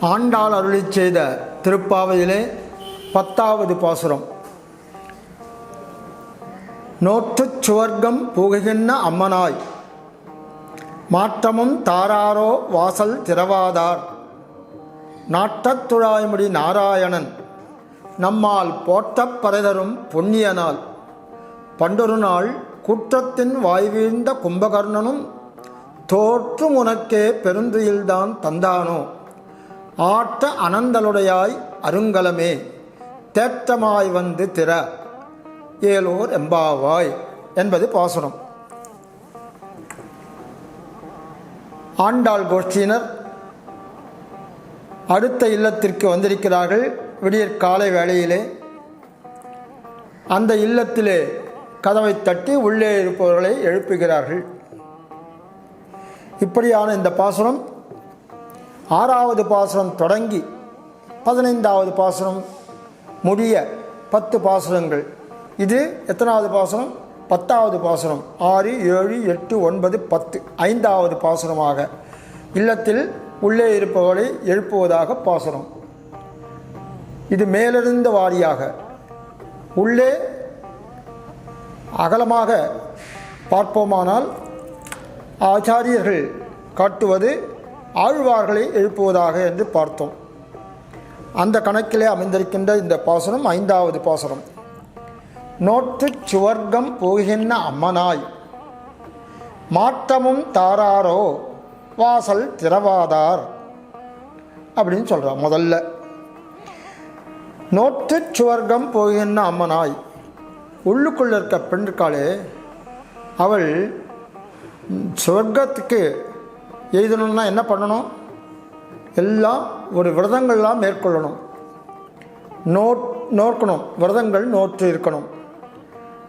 ஆண்டாள் அருளி செய்த திருப்பாவையிலே பத்தாவது பாசுரம். நோற்றுச் சுவர்க்கம் புகுகின்ற அம்மனாய் மாற்றமும் தாராரோ வாசல் திறவாதார். நாட்டத்துழாய்முடி நாராயணன் நம்மால் போட்டப் பறைதரும் பொன்னியனால் பண்டொரு நாள் குற்றத்தின் வாய்வீழ்ந்த கும்பகர்ணனும் தோற்றும் உனக்கே பெருந்துயில்தான் தந்தானோ? ஆட்ட அனந்தலுடையாய் அருங்கலமே தேற்றமாய் வந்து திற. ஏலோர் எம்பாவாய் என்பது பாசுரம். ஆண்டாள் கோஷ்டியினர் அடுத்த இல்லத்திற்கு வந்திருக்கிறார்கள் விடியற் காலை வேளையிலே. அந்த இல்லத்திலே கதவை தட்டி உள்ளே இருப்பவர்களை எழுப்புகிறார்கள். இப்படியான இந்த பாசுரம் ஆறாவது பாசுரம் தொடங்கி பதினைந்தாவது பாசுரம் முடிய பத்து பாசுரங்கள். இது எத்தனாவது பாசுரம்? பத்தாவது பாசுரம். ஆறு ஏழு எட்டு ஒன்பது பத்து. ஐந்தாவது பாசுரமாக இல்லத்தில் உள்ளே இருப்பவரை எழுப்புவதாக பாசுரம். இது மேலிருந்த வாரியாக உள்ளே அகலமாக பார்ப்போமானால் ஆச்சாரியர்கள் காட்டுவது ஆழ்வார்களை எழுப்புவதாக என்று பார்த்தோம். அந்த கணக்கிலே அமைந்திருக்கின்ற இந்த பாசனம் ஐந்தாவது பாசனம். நோற்றுச் சுவர்க்கம் போகின்ற அம்மனாய் மாற்றமும் தாராரோ வாசல் திறவாதார் அப்படின்னு சொல்கிறார் முதல்ல. நோற்றுச் சுவர்க்கம் போகின்ற அம்மனாய் உள்ளுக்குள்ள இருக்க பெண் அவள் சொர்க்கத்துக்கு எழுதணும்னா என்ன பண்ணணும்? எல்லாம் ஒரு விரதங்கள்லாம் மேற்கொள்ளணும். நோ நோக்கணும். விரதங்கள் நோற்று இருக்கணும்.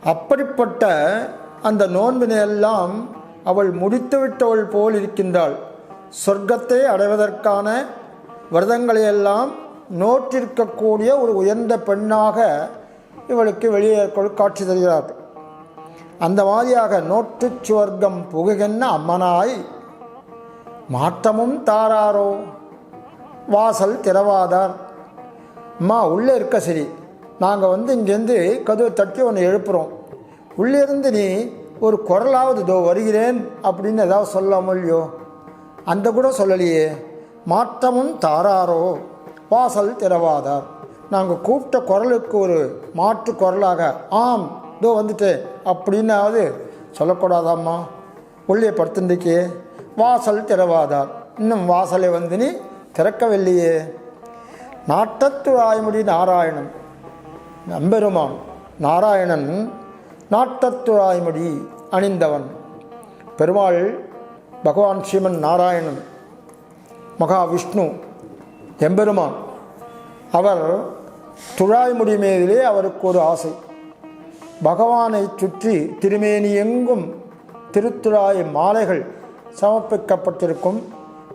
அப்படிப்பட்ட அந்த நோன்பினை எல்லாம் அவள் முடித்துவிட்டவள் போல் இருக்கின்றாள். சொர்க்கத்தை அடைவதற்கான விரதங்களையெல்லாம் நோற்றிருக்கக்கூடிய ஒரு உயர்ந்த பெண்ணாக இவளுக்கு வெளியே காட்சி தருகிறார்கள் அந்த மாதிரியாக நோற்று சுவர்க்கம் புகுகின்ற அம்மனாய் மாற்றமும் தாராரோ. வாசல் திறவாதார். அம்மா உள்ளே இருக்க சரி நாங்கள் வந்து இங்கேருந்து கதவை தட்டி ஒன்று எழுப்புகிறோம் உள்ளே இருந்து நீ ஒரு குரலாவது இதோ வருகிறேன் அப்படின்னு ஏதாவது சொல்லாமல் இல்லையோ? அந்த கூட சொல்லலையே. மாற்றமும் தாராரோ. வாசல் திறவாதார். நாங்கள் கூப்பிட்ட குரலுக்கு ஒரு மாற்று குரலாக ஆம் இதோ வந்துட்டேன் அப்படின்னாவது சொல்லக்கூடாதாம்மா? உள்ளே படுத்துருக்கே வாசல் திறவாதார் இன்னும் வாசலை வந்து நீ திறக்கவில்லையே. நாட்டத்து ஆயமுடி நாராயணன். நம்பெருமான் நாராயணன் நாட்டத்து ஆய்முடி அணிந்தவன். பெருமாள் பகவான் ஸ்ரீமன் நாராயணன் மகாவிஷ்ணு எம்பெருமான். அவர் துழாய்முடி மேலே அவருக்கு ஒரு ஆசை. பகவானை சுற்றி திருமேனி எங்கும் திருத்துழாய மாலைகள் சமர்ப்பிக்கப்பட்டிருக்கும்.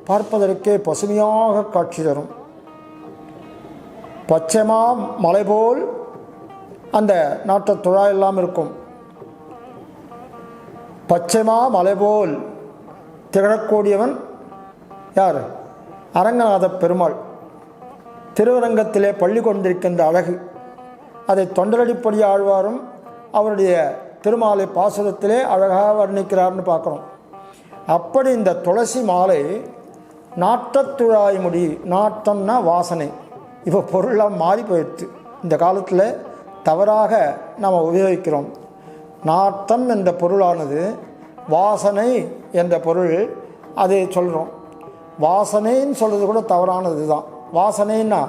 பார்ப்பதற்கே பசுமையாக காட்சி தரும். பச்சைமா மலை போல் அந்த நாட்டு துழாயெல்லாம் இருக்கும். பச்சைமா மலை போல் திகழக்கூடியவன் யார்? அரங்கநாத பெருமாள். திருவரங்கத்திலே பள்ளி கொண்டிருக்கின்ற அழகு. அதை தொண்டரடிப்படி ஆழ்வாரும் அவருடைய திருமாலை பாசுரத்திலே அழகாக வர்ணிக்கிறார்னு பார்க்குறோம் அப்படி இந்த துளசி மாலை நாட்டத்துழாய் முடி நாட்டம்னா வாசனை. இப்போ பொருளாக மாறி போயிடுச்சு. இந்த காலத்தில் தவறாக நாம் உபயோகிக்கிறோம். நாட்டம் என்ற பொருளானது வாசனை என்ற பொருள் அதை சொல்கிறோம் வாசனைன்னு சொல்கிறது கூட தவறானது தான். வாசனைன்னா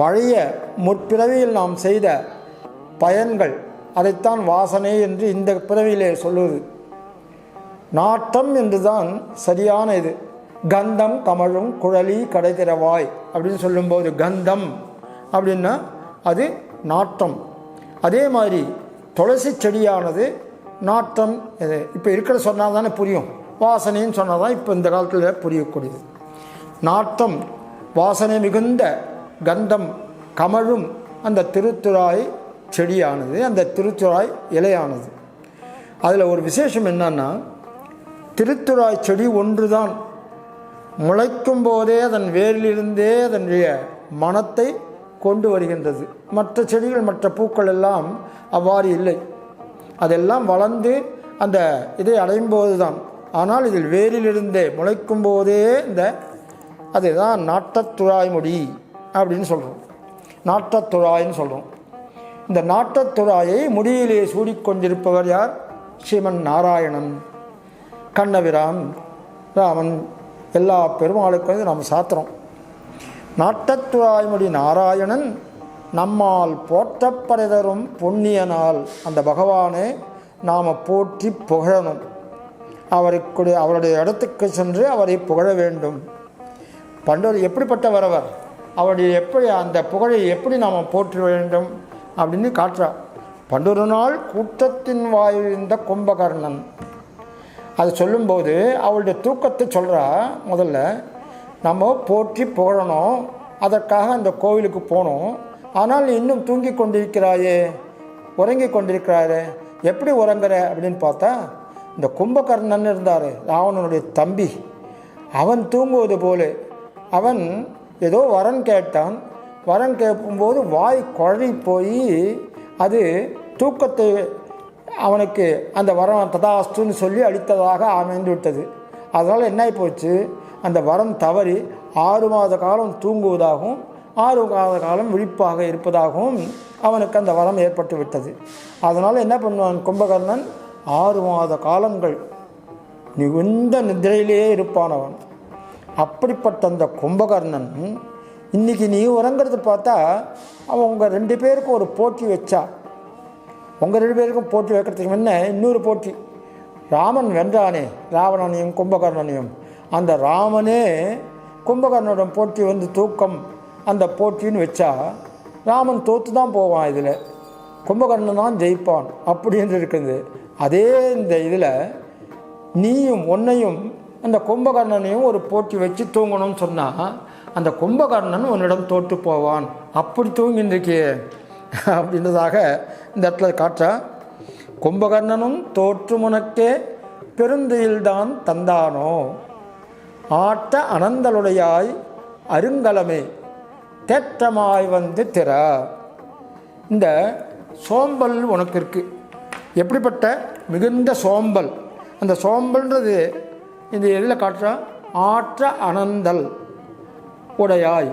பழைய முற்பிறவியில் நாம் செய்த பயன்கள் அதைத்தான் வாசனை என்று இந்த பிறவியிலே சொல்லுவது நாட்டம் என்றுதான் சரியான இது. கந்தம் கமழும் குழலி கடைதிரவாய் அப்படின்னு சொல்லும்போது கந்தம் அப்படின்னா அது நாட்டம் அதே மாதிரி துளசி செடியானது நாட்டம் இது. இப்போ இருக்கிற சொன்னால் தானே புரியும். வாசனைன்னு சொன்னால் தான் இப்போ இந்த காலத்தில் புரியக்கூடியது. நாட்டம் வாசனை மிகுந்த கந்தம் கமழும் அந்த திருத்துறாய் செடியானது அந்த திருத்துறாய் இலையானது. அதில் ஒரு விசேஷம் என்னன்னா திருத்துறாய் செடி ஒன்று தான் முளைக்கும் போதே அதன் வேரிலிருந்தே அதனுடைய மனத்தை கொண்டு வருகின்றது. மற்ற செடிகள் மற்ற பூக்கள் எல்லாம் அவ்வாறு இல்லை. அதெல்லாம் வளர்ந்து அந்த இதை அடையும் போது தான் ஆனால் இதில் வேரிலிருந்தே முளைக்கும் போதே இந்த அதுதான் நாட்டத்துழாய் முடி அப்படின்னு சொல்கிறோம் நாட்டத்துழாய்ன்னு சொல்கிறோம் இந்த நாட்டத்துழாயை முடியிலே சூடிக்கொண்டிருப்பவர் யார்? ஸ்ரீமன் நாராயணன். கண்ணபிரான் ராமன் எல்லா பெருமாளுக்கும் நாம் நம்ம சாத்திரம். நாட்டத்துழாய்முடி நாராயணன் நம்மால் போற்றப்படைதரும் புண்ணியனால் அந்த பகவானை நாம் போற்றி புகழணும். அவருக்கு அவருடைய இடத்துக்கு சென்று அவரை புகழ வேண்டும். பண்டவர் எப்படிப்பட்டவர் அவர் அவருடைய எப்படி அந்த புகழை எப்படி நாம் போற்ற வேண்டும்? அப்படின்னு காட்டுறா. பண்டொரு நாள் கூட்டத்தின் வாயிலிருந்த கும்பகர்ணன். அது சொல்லும்போது அவளுடைய தூக்கத்தை சொல்கிறா முதல்ல நம்ம போற்றி புகழணும். அதற்காக அந்த கோவிலுக்கு போகணும் ஆனால் இன்னும் தூங்கி கொண்டிருக்கிறாயே. உறங்கி கொண்டிருக்கிறாரே. எப்படி உறங்குற? அப்படின்னு பார்த்தா இந்த கும்பகர்ணன் இருந்தார். ராவணனுடைய தம்பி. அவன் தூங்குவது போல. அவன் ஏதோ வரன் கேட்டான். வரம் கேட்கும்போது வாய் குழறி போய் அது தூக்கத்தை அவனுக்கு அந்த வரம் ததாஸ்துன்னு சொல்லி அளித்ததாக அமைந்து விட்டது. அதனால் என்ன போச்சு அந்த வரம் தவறி ஆறு மாத காலம் தூங்குவதாகவும் ஆறு மாத காலம் விழிப்பாக இருப்பதாகவும் அவனுக்கு அந்த வரம் ஏற்பட்டு விட்டது. அதனால் என்ன பண்ணுவான் கும்பகர்ணன்? ஆறு மாத காலங்கள் மிகுந்த நிதிரையிலேயே இருப்பான் அவன். அப்படிப்பட்ட அந்த கும்பகர்ணன் இன்றைக்கி நீ உறங்கிறது பார்த்தா அவன் உங்கள் ரெண்டு பேருக்கும் ஒரு போட்டி வச்சா. உங்கள் ரெண்டு பேருக்கும் போட்டி வைக்கிறதுக்கு முன்ன இன்னொரு போட்டி. ராமன் வென்றானே ராவணனையும் கும்பகர்ணனையும். அந்த ராமனே கும்பகர்ணனுடன் போட்டி வந்து தூக்கம். அந்த போட்டின்னு வச்சா ராமன் தோற்று தான் போவான் இதில். கும்பகர்ணன் தான் ஜெயிப்பான் அப்படின்னு இருக்குது. அதே இந்த இதில் நீயும் உன்னையும் அந்த கும்பகர்ணனையும் ஒரு போட்டி வச்சு தூங்கணும்னு சொன்னால் அந்த கும்பகர்ணன் உன்னிடம் தோற்று போவான். அப்படி தூங்கின்றிருக்கியே அப்படின்றதாக இந்த இடத்துல காற்றா கும்பகர்ணனும் தோற்று முனக்கே பெருந்தையில்தான் தந்தானோ? ஆட்ட அனந்தலுடையாய் அருங்கலமே தேற்றமாய் வந்து திற. இந்த சோம்பல் உனக்கு இருக்கு எப்படிப்பட்ட மிகுந்த சோம்பல்? அந்த சோம்பல்ன்றது இந்த எதில் காட்டுறா ஆற்ற அனந்தல். உடையாய்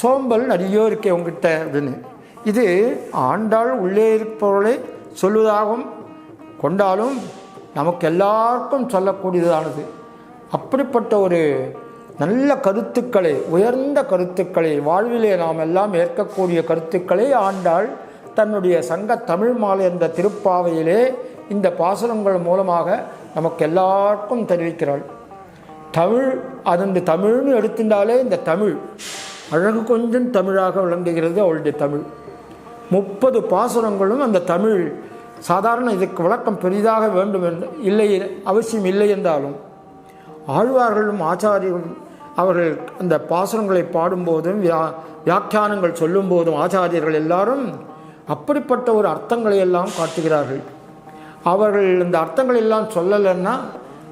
சோம்பல் நிறைய இருக்கே உங்ககிட்ட அப்படின்னு இது ஆண்டாள் உள்ளே இருப்பவர்களை சொல்வதாகவும் கொண்டாலும் நமக்கு எல்லாருக்கும் சொல்லக்கூடியதானது. அப்படிப்பட்ட ஒரு நல்ல கருத்துக்களை உயர்ந்த கருத்துக்களை வாழ்விலே நாம் எல்லாம் ஏற்கக்கூடிய கருத்துக்களை ஆண்டாள் தன்னுடைய சங்க தமிழ் மாலை என்ற திருப்பாவையிலே இந்த பாசனங்கள் மூலமாக நமக்கு எல்லாருக்கும் தெரிவிக்கிறாள். தமிழ் அதன் தமிழ்னு எடுத்துட்டாலே இந்த தமிழ். அழகு கொஞ்சம் தமிழாக விளங்குகிறது அவளுடைய தமிழ். முப்பது பாசுரங்களும் அந்த தமிழ். சாதாரண இதுக்கு விளக்கம் பெரிதாக வேண்டும் என்று இல்லை அவசியம் இல்லை என்றாலும். ஆழ்வார்களும் ஆச்சாரியும் அவர்கள் அந்த பாசுரங்களை பாடும்போதும் வியா வியாக்கியானங்கள் சொல்லும்போதும் ஆச்சாரியர்கள் எல்லாரும் அப்படிப்பட்ட ஒரு அர்த்தங்களை எல்லாம் காட்டுகிறார்கள். அவர்கள் இந்த அர்த்தங்கள் எல்லாம் சொல்லலைன்னா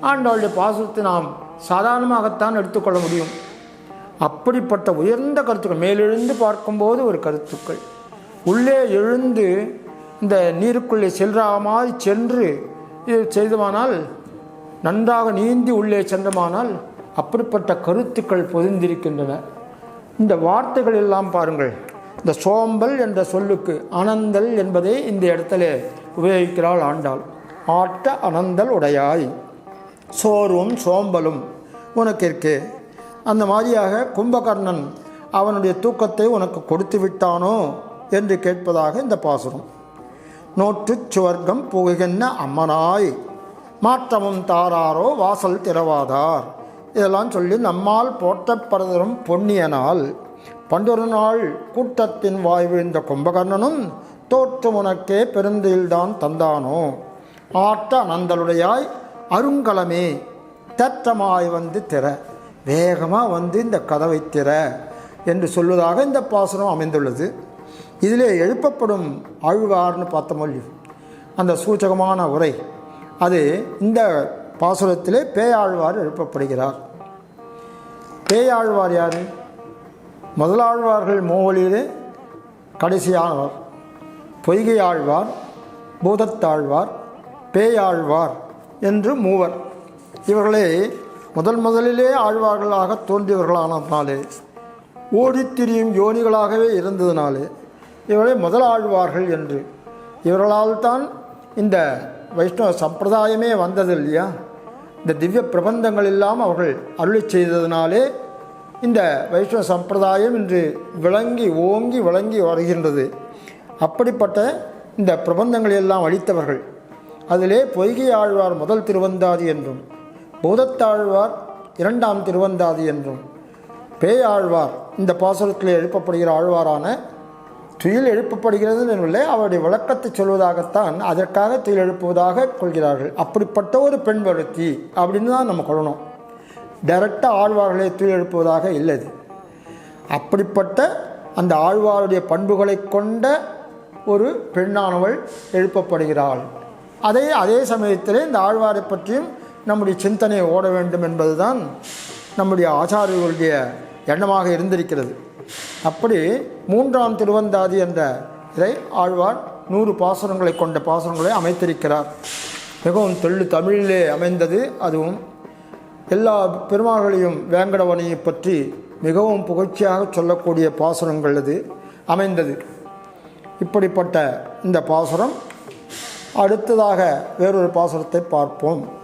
ஆண்டவளுடைய பாசுரத்தை நாம் சாதாரணமாகத்தான் எடுத்துக்கொள்ள முடியும். அப்படிப்பட்ட உயர்ந்த கருத்துக்கள் மேலெழுந்து பார்க்கும்போது ஒரு கருத்துக்கள். உள்ளே எழுந்து இந்த நீருக்குள்ளே செல்ற மாதிரி சென்று இது செய்தமானால் நன்றாக நீந்தி உள்ளே சென்றமானால் அப்படிப்பட்ட கருத்துக்கள் பொதிந்திருக்கின்றன. இந்த வார்த்தைகள் எல்லாம் பாருங்கள். இந்த சோம்பல் என்ற சொல்லுக்கு அனந்தல் என்பதை இந்த இடத்துல உபயோகிக்கிறாள் ஆண்டாள். ஆட்ட அனந்தல் உடையாய். சோர்வும் சோம்பலும். உனக்கு இருக்கு அந்த மாதிரியாக கும்பகர்ணன் அவனுடைய தூக்கத்தை உனக்கு கொடுத்து விட்டானோ என்று கேட்பதாக இந்த பாசுரம். நோற்றுச் சுவர்க்கம் புகுகின்ற அம்மனாய் மாற்றமும் தாராரோ வாசல் திறவாதார். இதெல்லாம் சொல்லி நம்மால் போற்றப்படுதரும் பொன்னியனால் பண்டொரு நாள் கூட்டத்தின் வாய் விழுந்த கும்பகர்ணனும் தோற்று உனக்கே பெருந்தையில்தான் தந்தானோ. ஆட்ட அனந்தலுடையாய் அருங்கலமே. தற்றமாய் வந்து திற. வேகமாக வந்து இந்த கதவை திற என்று சொல்வதாக இந்த பாசுரம் அமைந்துள்ளது. இதிலே எழுப்பப்படும் ஆழ்வார்னு பார்த்த அந்த சூச்சகமான உரை. அது இந்த பாசுரத்திலே பேயாழ்வார் எழுப்பப்படுகிறார். பேயாழ்வார் யார்? முதலாழ்வார்கள் மூவலிலே கடைசியானவர். பொய்கை ஆழ்வார் பூதத்தாழ்வார் பேயாழ்வார் என்று மூவர். இவர்களே முதல் முதலிலே ஆழ்வார்களாக தோன்றியவர்களானதுனாலே ஓடித் திரியும் யோனிகளாகவே இருந்ததினாலே இவர்களை முதல் ஆழ்வார்கள் என்று. இவர்களால் தான் இந்த வைஷ்ணவ சம்பிரதாயமே வந்தது இல்லையா? இந்த திவ்ய பிரபந்தங்கள் எல்லாம் அவர்கள் அருளி செய்ததினாலே இந்த வைஷ்ணவ சம்பிரதாயம் இன்று விளங்கி ஓங்கி விளங்கி வருகின்றது. அப்படிப்பட்ட இந்த பிரபந்தங்களை எல்லாம் அளித்தவர்கள். அதிலே பொய்கை ஆழ்வார் முதல் திருவந்தாதி என்றும் பூதத்தாழ்வார் இரண்டாம் திருவந்தாதி என்றும் பேயாழ்வார் இந்த பாசுரத்தில் எழுப்பப்படுகிற ஆழ்வாரான துயில் எழுப்பப்படுகிறது என்பதில்லை அவருடைய விளக்கத்தை சொல்வதாகத்தான் அதற்காக துயில் எழுப்புவதாக கொள்கிறார்கள். அப்படிப்பட்ட ஒரு பெண் வருத்தி அப்படின்னு தான் நம்ம கொள்ளணும். டைரெக்டாக ஆழ்வார்களை துயில் எழுப்புவதாக இல்லை அப்படிப்பட்ட அந்த ஆழ்வாருடைய பண்புகளை கொண்ட ஒரு பெண்ணானவள் எழுப்பப்படுகிறாள். அதே அதே சமயத்தில் இந்த ஆழ்வாரை பற்றியும் நம்முடைய சிந்தனை ஓட வேண்டும் என்பதுதான் நம்முடைய ஆச்சாரியர்களுடைய எண்ணமாக இருந்திருக்கிறது. அப்படி மூன்றாம் திருவந்தாதி என்ற இதை ஆழ்வார் நூறு பாசுரங்களை கொண்ட பாசுரங்களை அமைத்திருக்கிறார். மிகவும் தெள்ளு தமிழிலே அமைந்தது. அதுவும் எல்லா பெருமாள்களையும் வேங்கடவனையை பற்றி மிகவும் புகழ்ச்சியாக சொல்லக்கூடிய பாசுரங்கள் அது அமைந்தது. இப்படிப்பட்ட இந்த பாசுரம் அடுத்ததாக வேறொரு பாசுரத்தை பார்ப்போம்.